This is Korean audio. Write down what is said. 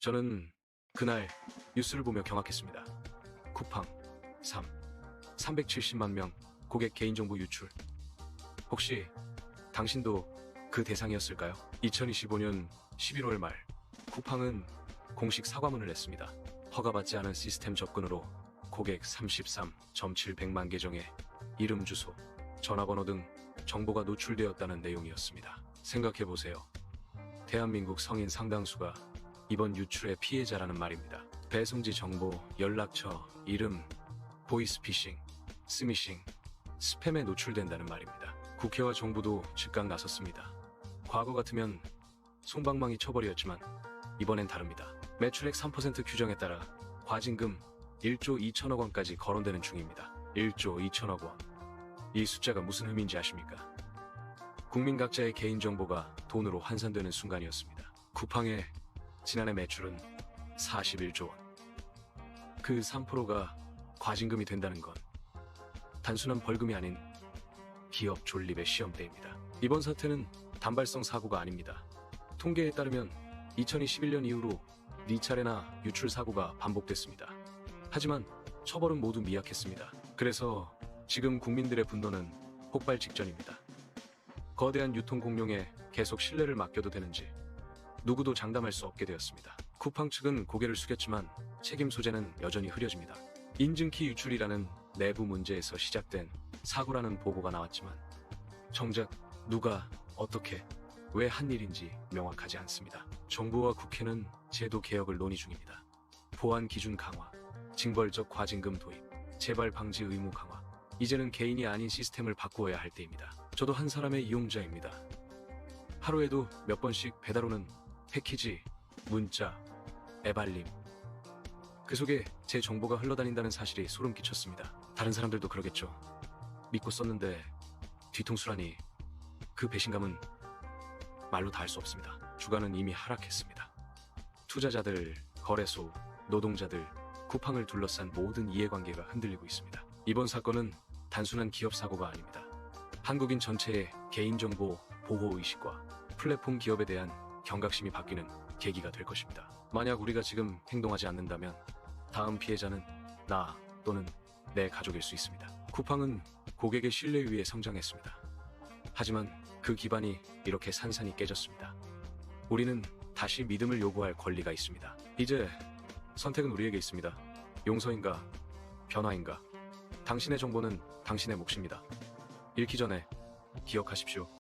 저는 그날 뉴스를 보며 경악했습니다. 쿠팡 3. 370만 명 고객 개인정보 유출. 혹시 당신도 그 대상이었을까요? 2025년 11월 말 쿠팡은 공식 사과문을 냈습니다. 허가받지 않은 시스템 접근으로 고객 33.700만 계정의 이름, 주소, 전화번호 등 정보가 노출되었다는 내용이었습니다. 생각해보세요. 대한민국 성인 상당수가 이번 유출의 피해자라는 말입니다. 배송지 정보, 연락처, 이름, 보이스피싱, 스미싱, 스팸에 노출된다는 말입니다. 국회와 정부도 즉각 나섰습니다. 과거 같으면 손방망이 처벌이었지만 이번엔 다릅니다. 매출액 3% 규정에 따라 과징금 1조 2천억 원까지 거론되는 중입니다. 1조 2천억 원. 이 숫자가 무슨 의미인지 아십니까? 국민 각자의 개인정보가 돈으로 환산되는 순간이었습니다. 쿠팡의 지난해 매출은 41조 원. 그 3%가 과징금이 된다는 건 단순한 벌금이 아닌 기업 존립의 시험대입니다. 이번 사태는 단발성 사고가 아닙니다. 통계에 따르면 2021년 이후로 4차례나 유출 사고가 반복됐습니다. 하지만 처벌은 모두 미약했습니다. 그래서 지금 국민들의 분노는 폭발 직전입니다. 거대한 유통 공룡에 계속 신뢰를 맡겨도 되는지 누구도 장담할 수 없게 되었습니다. 쿠팡 측은 고개를 숙였지만 책임 소재는 여전히 흐려집니다. 인증키 유출이라는 내부 문제에서 시작된 사고라는 보고가 나왔지만 정작 누가 어떻게 왜 한 일인지 명확하지 않습니다. 정부와 국회는 제도 개혁을 논의 중입니다. 보안 기준 강화, 징벌적 과징금 도입, 재발 방지 의무 강화. 이제는 개인이 아닌 시스템을 바꾸어야 할 때입니다. 저도 한 사람의 이용자입니다. 하루에도 몇 번씩 배달 오는 패키지, 문자, 애발림. 그 속에 제 정보가 흘러다닌다는 사실이 소름 끼쳤습니다. 다른 사람들도 그러겠죠. 믿고 썼는데 뒤통수라니 그 배신감은 말로 다 할 수 없습니다. 주가는 이미 하락했습니다. 투자자들, 거래소, 노동자들, 쿠팡을 둘러싼 모든 이해관계가 흔들리고 있습니다. 이번 사건은 단순한 기업 사고가 아닙니다. 한국인 전체의 개인정보 보호 의식과 플랫폼 기업에 대한 경각심이 바뀌는 계기가 될 것입니다. 만약 우리가 지금 행동하지 않는다면 다음 피해자는 나 또는 내 가족일 수 있습니다. 쿠팡은 고객의 신뢰 위에 성장했습니다. 하지만 그 기반이 이렇게 산산이 깨졌습니다. 우리는 다시 믿음을 요구할 권리가 있습니다. 이제 선택은 우리에게 있습니다. 용서인가, 변화인가. 당신의 정보는 당신의 몫입니다. 잃기 전에 기억하십시오.